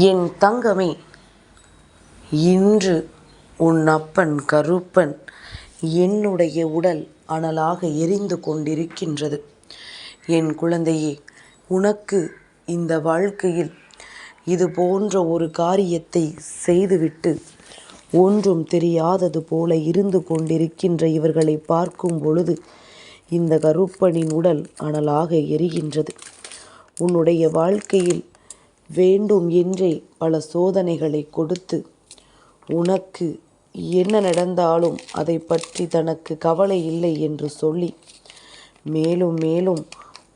என் தங்கமே இன்று உன் அப்பன் கருப்பன் என்னுடைய உடல் அனலாக எரிந்து கொண்டிருக்கின்றது. என் குழந்தையே உனக்கு இந்த வாழ்க்கையில் இது போன்ற ஒரு காரியத்தை செய்துவிட்டு ஒன்றும் தெரியாதது போல இருந்து கொண்டிருக்கின்ற இவர்களை பார்க்கும் பொழுது இந்த கருப்பனின் உடல் அனலாக எரிகின்றது. உன்னுடைய வாழ்க்கையில் வேண்டும் என்றே பல சோதனைகளை கொடுத்து உனக்கு என்ன நடந்தாலும் அதை பற்றி தனக்கு கவலை இல்லை என்று சொல்லி மேலும் மேலும்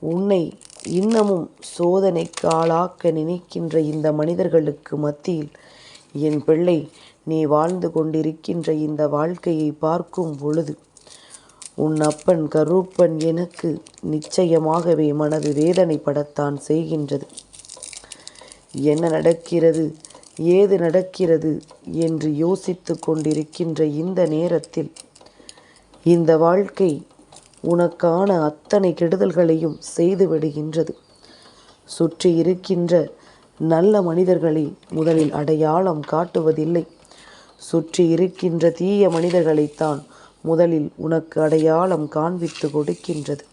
உன்னை இன்னமும் சோதனைக்கு ஆளாக்க நினைக்கின்ற இந்த மனிதர்களுக்கு மத்தியில் என் பிள்ளை நீ வாழ்ந்து கொண்டிருக்கின்ற இந்த வாழ்க்கையை பார்க்கும் பொழுது உன் அப்பன் கருப்பன் எனக்கு நிச்சயமாகவே மனது வேதனைப்படத்தான் செய்கின்றது. என்ன நடக்கிறது? ஏது நடக்கிறது? என்று யோசித்து கொண்டிருக்கின்ற இந்த நேரத்தில் இந்த வாழ்க்கை உனக்கான அத்தனை கெடுதல்களையும் செய்துவிடுகின்றது சுற்றி இருக்கின்ற நல்ல மனிதர்களை முதலில் அடையாளம் காட்டுவதில்லை. சுற்றி இருக்கின்ற தீய மனிதர்களைத்தான் முதலில் உனக்கு அடையாளம் காண்பித்து கொடுக்கின்றது.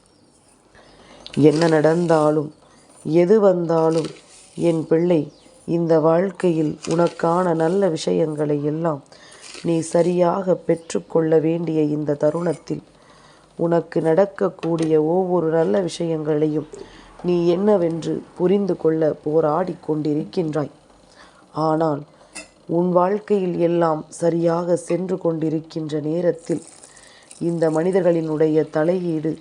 என்ன நடந்தாலும் எது வந்தாலும் என் பிள்ளை இந்த வாழ்க்கையில் உனக்கான நல்ல விஷயங்களை எல்லாம் நீ சரியாக பெற்றுக்கொள்ள வேண்டிய இந்த தருணத்தில் உனக்கு நடக்கக்கூடிய ஒவ்வொரு நல்ல விஷயங்களையும் நீ என்னவென்று புரிந்து கொள்ள போராடி கொண்டிருக்கின்றாய். ஆனால் உன் வாழ்க்கையில் எல்லாம் சரியாக சென்று கொண்டிருக்கின்ற நேரத்தில் இந்த மனிதர்களினுடைய தலையீடு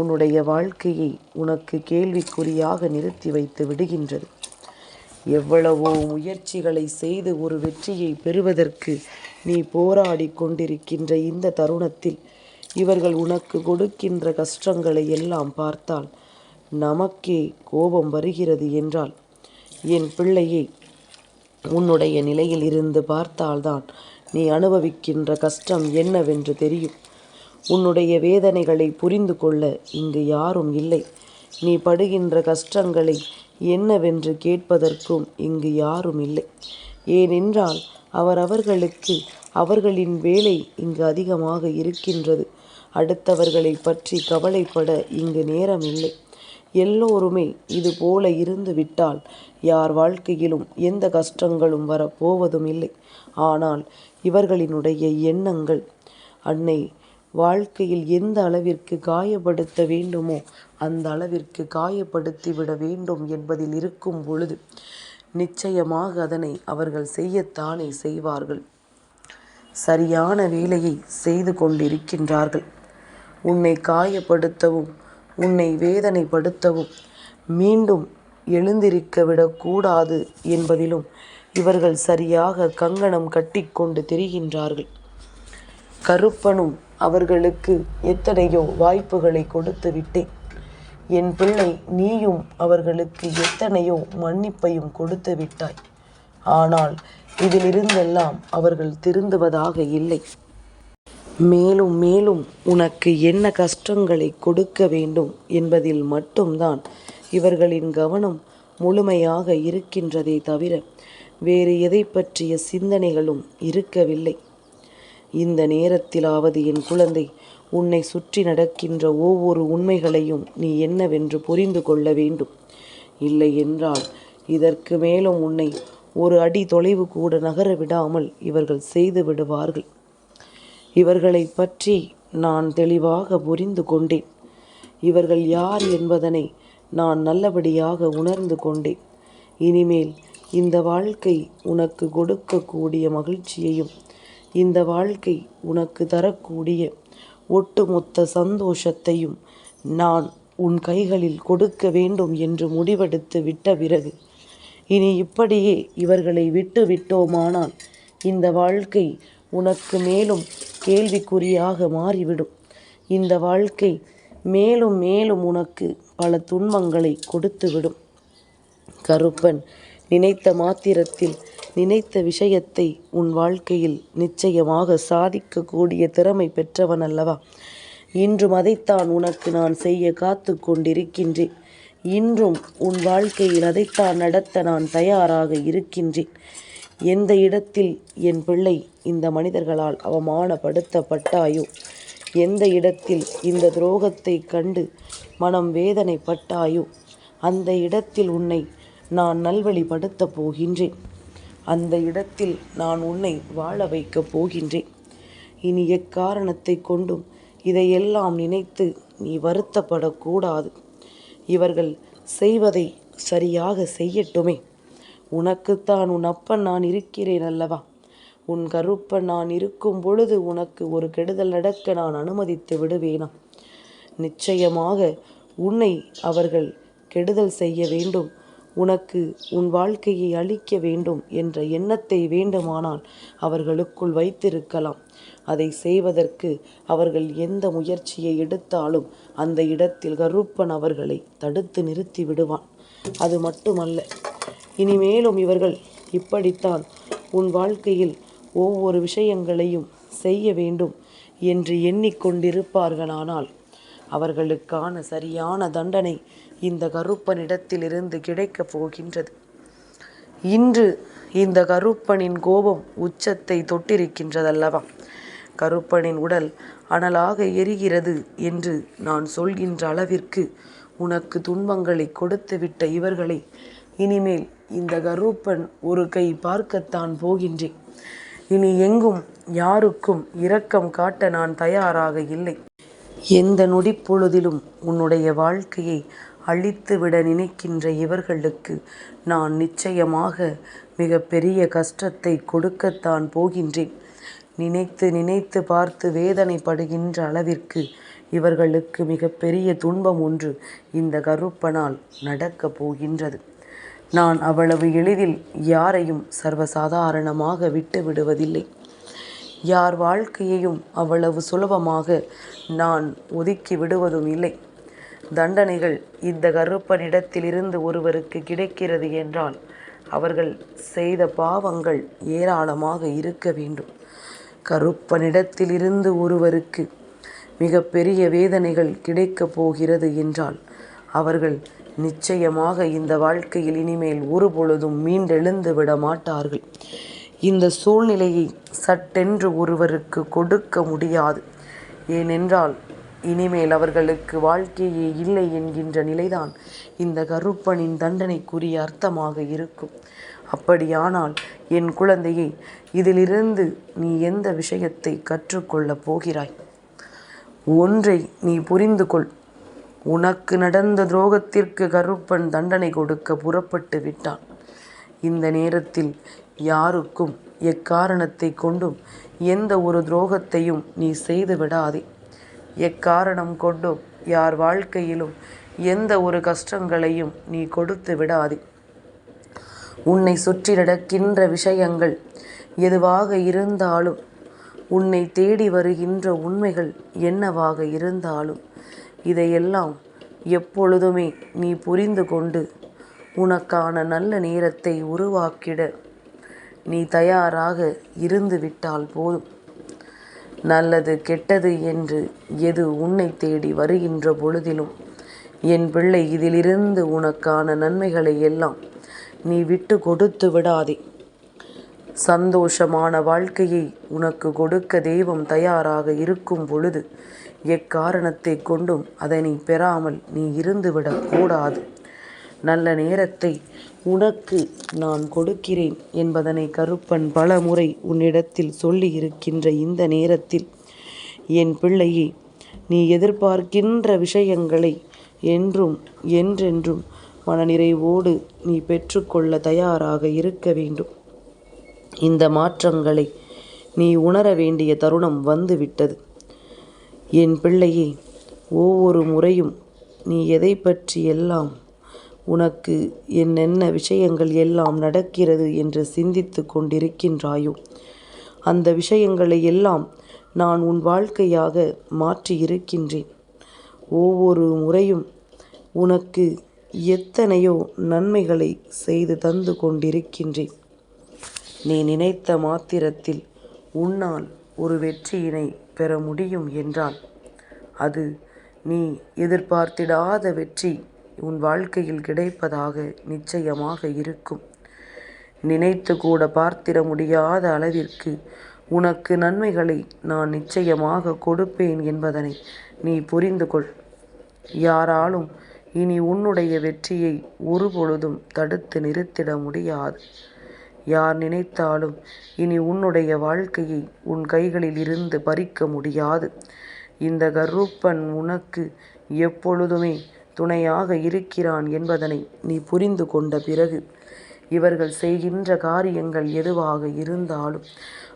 உன்னுடைய வாழ்க்கையை உனக்கு கேள்விக்குறியாக நிறுத்தி வைத்து விடுகின்றது. எவ்வளவோ முயற்சிகளை செய்து ஒரு வெற்றியை பெறுவதற்கு நீ போராடி கொண்டிருக்கின்ற இந்த தருணத்தில் இவர்கள் உனக்கு கொடுக்கின்ற கஷ்டங்களை எல்லாம் பார்த்தால் நமக்கே கோபம் வருகிறது என்றால் என் பிள்ளையை உன்னுடைய நிலையில் இருந்து பார்த்தால்தான் நீ அனுபவிக்கின்ற கஷ்டம் என்னவென்று தெரியும். உன்னுடைய வேதனைகளை புரிந்து கொள்ள இங்கு யாரும் இல்லை. நீ படுகின்ற கஷ்டங்களை என்னவென்று கேட்பதற்கும் இங்கு யாரும் இல்லை. ஏனென்றால் அவரவர்களுக்கு அவர்களின் வேலை இங்கு அதிகமாக இருக்கின்றது. அடுத்தவர்களை பற்றி கவலைப்பட இங்கு நேரம் இல்லை. எல்லோருமே இது போல இருந்து விட்டால் யார் வாழ்க்கையிலும் எந்த கஷ்டங்களும் வரப்போவதும் இல்லை ஆனால் இவர்களினுடைய எண்ணங்கள் அன்னை வாழ்க்கையில் எந்த அளவிற்கு காயப்படுத்த வேண்டுமோ அந்த அளவிற்கு காயப்படுத்தி விட வேண்டும் என்பதில் இருக்கும் பொழுது நிச்சயமாக அதனை அவர்கள் செய்யத்தானே செய்வார்கள். சரியான வேலையை செய்து கொண்டிருக்கின்றார்கள். உன்னை காயப்படுத்தவும் உன்னை வேதனைப்படுத்தவும் மீண்டும் எழுந்திருக்க விடக்கூடாது என்பதிலும் இவர்கள் சரியாக கங்கணம் கட்டிக்கொண்டு திரிகின்றார்கள். கருப்பனும் அவர்களுக்கு எத்தனையோ வாய்ப்புகளை கொடுத்து விட்டேன். என் பிள்ளை நீயும் அவர்களுக்கு எத்தனையோ மன்னிப்பையும் கொடுத்து விட்டாய். ஆனால் இதிலிருந்தெல்லாம் அவர்கள் திருந்துவதாக இல்லை. மேலும் மேலும் உனக்கு என்ன கஷ்டங்களை கொடுக்க வேண்டும் என்பதில் மட்டும்தான் இவர்களின் கவனம் முழுமையாக இருக்கின்றதே தவிர வேறு எதை பற்றிய சிந்தனைகளும் இருக்கவில்லை. இந்த நேரத்திலாவது என் குழந்தை உன்னை சுற்றி நடக்கின்ற ஒவ்வொரு உண்மைகளையும் நீ என்னவென்று புரிந்து கொள்ள வேண்டும். இல்லை என்றால் இதற்கு மேலும் உன்னை ஒரு அடி தொலைவு கூட நகர விடாமல் இவர்கள் செய்து விடுவார்கள். இவர்களை பற்றி நான் தெளிவாக புரிந்து கொண்டேன். இவர்கள் யார் என்பதனை நான் நல்லபடியாக உணர்ந்து கொண்டேன். இனிமேல் இந்த வாழ்க்கை உனக்கு கொடுக்கக்கூடிய மகிழ்ச்சியையும் இந்த வாழ்க்கை உனக்கு தரக்கூடிய ஒட்டுமொத்த சந்தோஷத்தையும் நான் உன் கைகளில் கொடுக்க வேண்டும் என்று முடிவெடுத்து விட்ட பிறகு இனி இப்படியே இவர்களை விட்டு விட்டோமானால் இந்த வாழ்க்கை உனக்கு மேலும் கேள்விக்குறியாக மாறிவிடும். இந்த வாழ்க்கை மேலும் மேலும் உனக்கு பல துன்பங்களை கொடுத்துவிடும். கருப்பன் நினைத்த மாத்திரத்தில் நினைத்த விஷயத்தை உன் வாழ்க்கையில் நிச்சயமாக சாதிக்கக்கூடிய திறமை பெற்றவன் அல்லவா? இன்றும் அதைத்தான் உனக்கு நான் செய்ய காத்து கொண்டிருக்கின்றேன். இன்றும் உன் வாழ்க்கையில் அதைத்தான் நடத்த நான் தயாராக இருக்கின்றேன். எந்த இடத்தில் என் பிள்ளை இந்த மனிதர்களால் அவமானப்படுத்தப்பட்டாயோ? எந்த இடத்தில் இந்த துரோகத்தை கண்டு மனம் வேதனைப்பட்டாயோ? அந்த இடத்தில் உன்னை நான் நல்வழிப்படுத்தப் போகின்றேன். அந்த இடத்தில் நான் உன்னை வாழ வைக்கப் போகின்றேன். இனி எக்காரணத்தை கொண்டும் இதையெல்லாம் நினைத்து நீ வருத்தப்படக்கூடாது. இவர்கள் செய்வதை சரியாக செய்யட்டுமே. உனக்குத்தான் உன் அப்பன் நான் இருக்கிறேன் அல்லவா? உன் கருப்பன் நான் இருக்கும் பொழுது உனக்கு ஒரு கெடுதல் நடக்க நான் அனுமதித்து விடுவேனா? நிச்சயமாக உன்னை அவர்கள் கெடுதல் செய்ய வேண்டும். உனக்கு உன் வாழ்க்கையை அளிக்க வேண்டும் என்ற எண்ணத்தை வேண்டுமானால் அவர்களுக்குள் வைத்திருக்கலாம். அதை செய்வதற்கு அவர்கள் எந்த முயற்சியை எடுத்தாலும் அந்த இடத்தில் கருப்பன் அவர்களை தடுத்து நிறுத்தி விடுவான். அது மட்டுமல்ல இனிமேலும் இவர்கள் இப்படித்தான் உன் வாழ்க்கையில் ஒவ்வொரு விஷயங்களையும் செய்ய வேண்டும் என்று எண்ணிக்கொண்டிருப்பார்களானால் அவர்களுக்கான சரியான தண்டனை இந்த கருப்பனிடத்திலிருந்து கிடைக்கப் போகின்றது. இன்று இந்த கருப்பனின் கோபம் உச்சத்தை தொட்டிருக்கின்றதல்லவா? கருப்பனின் உடல் அனலாக எரிகிறது என்று நான் சொல்கின்ற அளவிற்கு உனக்கு துன்பங்களை கொடுத்துவிட்ட இவர்களை இனிமேல் இந்த கருப்பன் ஒரு கை பார்க்கத்தான் போகின்றேன். இனி எங்கும் யாருக்கும் இரக்கம் காட்ட நான் தயாராக இல்லை. எந்த நொடிப்பொழுதிலும் உன்னுடைய வாழ்க்கையை அழித்துவிட நினைக்கின்ற இவர்களுக்கு நான் நிச்சயமாக மிக பெரிய கஷ்டத்தை கொடுக்கத்தான் போகின்றேன். நினைத்து நினைத்து பார்த்து வேதனைப்படுகின்ற அளவிற்கு இவர்களுக்கு மிக பெரிய துன்பம் ஒன்று இந்த கருப்பனால் நடக்கப் போகின்றது. நான் அவ்வளவு எளிதில் யாரையும் சர்வசாதாரணமாக விட்டு விடுவதில்லை யார் வாழ்க்கையையும் அவ்வளவு சுலபமாக நான் ஒதுக்கி விடுவதும் இல்லை. தண்டனைகள் இந்த கருப்பனிடத்திலிருந்து ஒருவருக்கு கிடைக்கிறது என்றால் அவர்கள் செய்த பாவங்கள் ஏராளமாக இருக்க வேண்டும். கருப்பனிடத்திலிருந்து ஒருவருக்கு மிகப்பெரிய வேதனைகள் கிடைக்கப் போகிறது என்றால் அவர்கள் நிச்சயமாக இந்த வாழ்க்கையில் இனிமேல் ஒருபொழுதும் மீண்டெழுந்து விட மாட்டார்கள். இந்த சூழ்நிலையை சட்டென்று ஒருவருக்கு கொடுக்க முடியாது. ஏனென்றால் இனிமேல் அவர்களுக்கு வாழ்க்கையே இல்லை என்கின்ற நிலைதான் இந்த கருப்பனின் தண்டனைக்குரிய அர்த்தமாக இருக்கும். அப்படியானால் என் குழந்தையை இதிலிருந்து நீ எந்த விஷயத்தை கற்றுக்கொள்ளப் போகிறாய்? ஒன்றை நீ புரிந்து கொள் உனக்கு நடந்த துரோகத்திற்கு கருப்பன் தண்டனை கொடுக்க புறப்பட்டு விட்டான். இந்த நேரத்தில் யாருக்கும் எக்காரணத்தை கொண்டும் எந்த ஒரு துரோகத்தையும் நீ செய்து விடாதே. எக்காரணம் கொண்டும் யார் வாழ்க்கையிலும் எந்த ஒரு கஷ்டங்களையும் நீ கொடுத்து விடாதே. உன்னை சுற்றி நடக்கின்ற விஷயங்கள் எதுவாக இருந்தாலும் உன்னை தேடி வருகின்ற உண்மைகள் என்னவாக இருந்தாலும் இதையெல்லாம் எப்பொழுதுமே நீ புரிந்து கொண்டு உனக்கான நல்ல நேரத்தை உருவாக்கிட நீ தயாராக இருந்து விட்டால் போதும். நல்லது கெட்டது என்று எது உன்னை தேடி வருகின்ற பொழுதிலும் என் பிள்ளை இதிலிருந்து உனக்கான நன்மைகளை எல்லாம் நீ விட்டு கொடுத்து விடாதே. சந்தோஷமான வாழ்க்கையை உனக்கு கொடுக்க தெய்வம் தயாராக இருக்கும் பொழுது எக்காரணத்தை கொண்டும் அதை நீ பெறாமல் நீ இருந்துவிடக்கூடாது கூடாது. நல்ல நேரத்தை உனக்கு நான் கொடுக்கிறேன் என்பதனை கருப்பன் பல முறை உன்னிடத்தில் சொல்லி இருக்கின்ற இந்த நேரத்தில் என் பிள்ளையே நீ எதிர்பார்க்கின்ற விஷயங்களை என்றும் என்றென்றும் மனநிறைவோடு நீ பெற்றுக்கொள்ள தயாராக இருக்க வேண்டும். இந்த மாற்றங்களை நீ உணர வேண்டிய தருணம் வந்துவிட்டது. என் பிள்ளையே ஒவ்வொரு முறையும் நீ எதை பற்றி எல்லாம் உனக்கு என்னென்ன விஷயங்கள் எல்லாம் நடக்கிறது என்று சிந்தித்து கொண்டிருக்கின்றாயோ? அந்த விஷயங்களை எல்லாம் நான் உன் வாழ்க்கையாக மாற்றி இருக்கின்றேன் ஒவ்வொரு முறையும் உனக்கு எத்தனையோ நன்மைகளை செய்து தந்து கொண்டிருக்கின்றேன். நீ நினைத்த மாத்திரத்தில் உன்னால் ஒரு வெற்றியினை பெற முடியும் என்றால் அது நீ எதிர்பார்த்திடாத வெற்றி உன் வாழ்க்கையில் கிடைப்பதாக நிச்சயமாக இருக்கும். நினைத்து கூட பார்த்திட முடியாத அளவிற்கு உனக்கு நன்மைகளை நான் நிச்சயமாக கொடுப்பேன் என்பதனை நீ புரிந்து கொள் யாராலும் இனி உன்னுடைய வெற்றியை ஒருபொழுதும் தடுத்து நிறுத்திட முடியாது. யார் நினைத்தாலும் இனி உன்னுடைய வாழ்க்கையை உன் கைகளில் இருந்து பறிக்க முடியாது. இந்த கருப்பன் உனக்கு எப்பொழுதுமே துணையாக இருக்கிறான் என்பதனை நீ புரிந்து கொண்ட பிறகு இவர்கள் செய்கின்ற காரியங்கள் எதுவாக இருந்தாலும்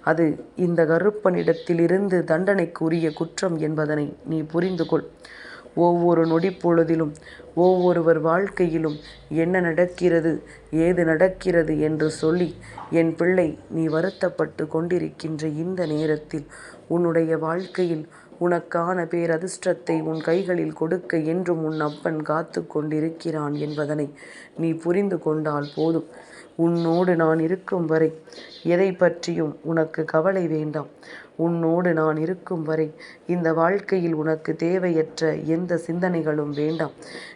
அது இந்த கருப்பனிடத்திலிருந்து தண்டனைக்குரிய குற்றம் என்பதனை நீ புரிந்து கொள். ஒவ்வொரு நொடிப்பொழுதிலும் ஒவ்வொருவர் வாழ்க்கையிலும் என்ன நடக்கிறது ஏது நடக்கிறது என்று சொல்லி என் பிள்ளை நீ வருத்தப்பட்டு கொண்டிருக்கின்ற இந்த நேரத்தில் உன்னுடைய வாழ்க்கையில் உனக்கான பேரதிர்ஷ்டத்தை உன் கைகளில் கொடுக்க என்றும் உன் அப்பன் காத்து கொண்டிருக்கிறான் என்பதனை நீ புரிந்து கொண்டால் போதும். உன்னோடு நான் இருக்கும் வரை எதை பற்றியும் உனக்கு கவலை வேண்டாம். உன்னோடு நான் இருக்கும் வரை இந்த வாழ்க்கையில் உனக்கு தேவையற்ற எந்த சிந்தனைகளும் வேண்டாம்.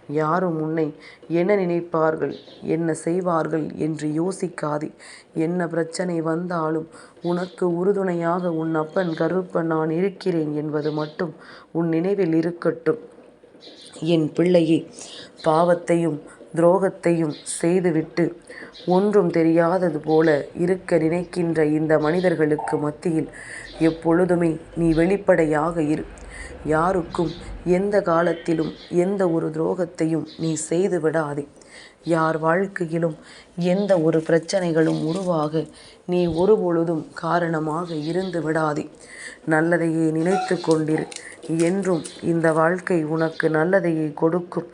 யாரும் உன்னை என்ன நினைப்பார்கள் என்ன செய்வார்கள் என்று யோசிக்காதே. என்ன பிரச்சனை வந்தாலும் உனக்கு உறுதுணையாக உன் அப்பன் கருப்பன் நான் இருக்கிறேன் என்பது மட்டும் உன் நினைவில் இருக்கட்டும். என் பிள்ளையே பாவத்தையும் துரோகத்தையும் செய்துவிட்டு ஒன்றும் தெரியாதது போல இருக்க நினைக்கின்ற இந்த மனிதர்களுக்கு மத்தியில் எப்பொழுதுமே நீ வெளிப்படையாக இரு. யாருக்கும் எந்த காலத்திலும் எந்த ஒரு துரோகத்தையும் நீ செய்து விடாதே யார் வாழ்க்கையிலும் எந்த ஒரு பிரச்சனைகளும் உருவாக நீ ஒருபொழுதும் காரணமாக இருந்து விடாதே. நல்லதையே நினைத்து கொண்டிரு. என்றும் இந்த வாழ்க்கை உனக்கு நல்லதையே கொடுக்கும்.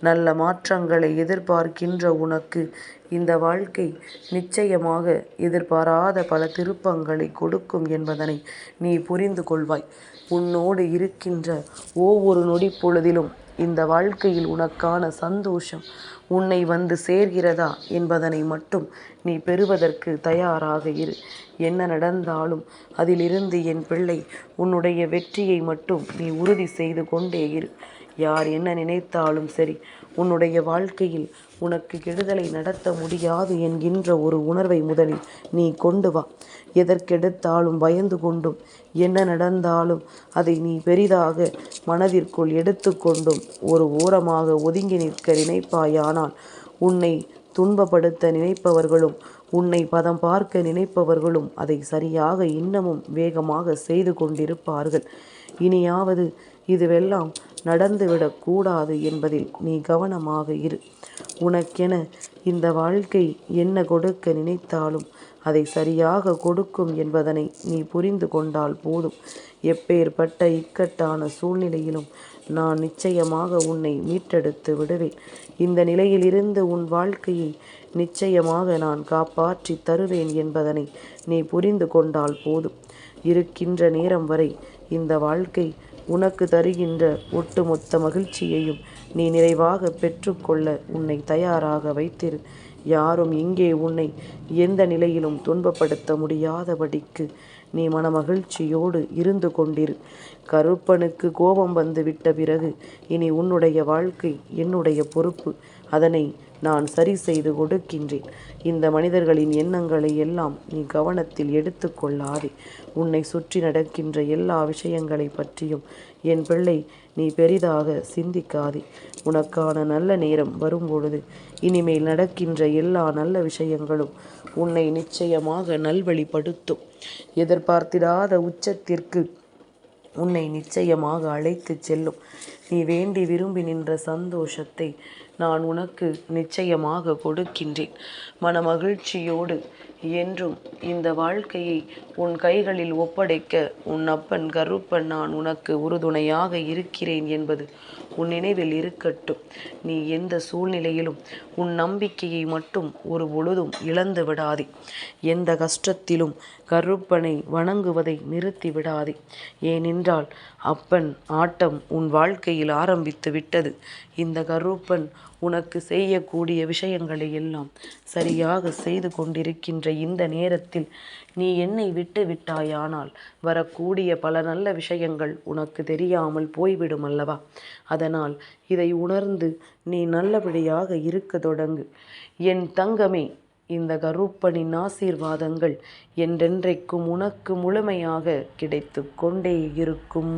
நல்ல மாற்றங்களை எதிர்பார்க்கின்ற உனக்கு இந்த வாழ்க்கை நிச்சயமாக எதிர்பாராத பல திருப்பங்களை கொடுக்கும் என்பதனை நீ புரிந்து கொள்வாய். உன்னோடு இருக்கின்ற ஒவ்வொரு நொடி பொழுதிலும் இந்த வாழ்க்கையில் உனக்கான சந்தோஷம் உன்னை வந்து சேர்கிறதா என்பதனை மட்டும் நீ பெறுவதற்கு தயாராக இரு. என்ன நடந்தாலும் அதிலிருந்து என் பிள்ளை உன்னுடைய வெற்றியை மட்டும் நீ உறுதி செய்து கொண்டே இரு. யார் என்ன நினைத்தாலும் சரி உன்னுடைய வாழ்க்கையில் உனக்கு கெடுதலை நடத்த முடியாது என்கின்ற ஒரு உணர்வை முதலில் நீ கொண்டு வா. எதற்கெடுத்தாலும் பயந்து கொண்டும் என்ன நடந்தாலும் அதை நீ பெரிதாக மனதிற்குள் எடுத்துக்கொண்டும் ஒரு ஓரமாக ஒதுங்கி நிற்க நினைப்பாயானால் உன்னை துன்பப்படுத்த நினைப்பவர்களும் உன்னை பதம் பார்க்க நினைப்பவர்களும் அதை சரியாக இன்னமும் வேகமாக செய்து கொண்டிருப்பார்கள். இனியாவது இதுவெல்லாம் நடந்துவிடக் கூடாது என்பதில் நீ கவனமாக இரு. உனக்கென இந்த வாழ்க்கை என்ன கொடுக்க நினைத்தாலும் அதை சரியாக கொடுக்கும் என்பதனை நீ புரிந்து கொண்டால் போதும். எப்பேற்பட்ட இக்கட்டான சூழ்நிலையிலும் நான் நிச்சயமாக உன்னை மீட்டெடுத்து விடுவேன். இந்த நிலையிலிருந்து உன் வாழ்க்கையை நிச்சயமாக நான் காப்பாற்றி தருவேன் என்பதனை நீ புரிந்து கொண்டால் போதும். இருக்கின்ற நேரம் வரை இந்த வாழ்க்கை உனக்கு தருகின்ற ஒட்டுமொத்த மகிழ்ச்சியையும் நீ நிறைவாக பெற்றுக்கொள்ள உன்னை தயாராக வைத்திரு. யாரும் இங்கே உன்னை எந்த நிலையிலும் துன்பப்படுத்த முடியாதபடிக்கு நீ மனமகிழ்ச்சியோடு இருந்து கொண்டிரு. கருப்பனுக்கு கோபம் வந்து விட்ட பிறகு இனி உன்னுடைய வாழ்க்கை என்னுடைய பொறுப்பு. அதனை நான் சரி செய்து கொடுக்கின்றேன். இந்த மனிதர்களின் எண்ணங்களை எல்லாம் நீ கவனத்தில் எடுத்துக்கொள்ளாதே உன்னை சுற்றி நடக்கின்ற எல்லா விஷயங்களை பற்றியும் என் பிள்ளை நீ பெரிதாக சிந்திக்காதே. உனக்கான நல்ல நேரம் வரும்பொழுது இனிமேல் நடக்கின்ற எல்லா நல்ல விஷயங்களும் உன்னை நிச்சயமாக நல்வழிப்படுத்தும். எதிர்பார்த்திடாத உச்சத்திற்கு உன்னை நிச்சயமாக அழைத்துச் செல்லும். நீ வேண்டி விரும்பி நின்ற சந்தோஷத்தை நான் உனக்கு நிச்சயமாக கொடுக்கின்றேன். மனமகிழ்ச்சியோடு என்றும் இந்த வாழ்க்கையை உன் கைகளில் ஒப்படைக்க உன் அப்பன் கருப்பன் நான் உனக்கு உறுதுணையாக இருக்கிறேன் என்பது உன் நினைவில் இருக்கட்டும். நீ எந்த சூழ்நிலையிலும் உன் நம்பிக்கையை மட்டும் ஒரு பொழுதும் இழந்து விடாதே. எந்த கஷ்டத்திலும் கருப்பனை வணங்குவதை நிறுத்தி விடாதே. ஏனென்றால் அப்பன் ஆட்டம் உன் வாழ்க்கை வேலையில் ஆரம்பித்து விட்டது. இந்த கருப்பன் உனக்கு செய்யக்கூடிய விஷயங்களை எல்லாம் சரியாக செய்து கொண்டிருக்கின்ற இந்த நேரத்தில் நீ என்னை விட்டு விட்டாயானால் வரக்கூடிய பல நல்ல விஷயங்கள் உனக்கு தெரியாமல் போய்விடும் அல்லவா? அதனால் இதை உணர்ந்து நீ நல்லபடியாக இருக்க தொடங்கு. என் தங்கமே இந்த கருப்பனின் ஆசீர்வாதங்கள் என்றென்றைக்கும் உனக்கு முழுமையாக கிடைத்து கொண்டே இருக்கும்.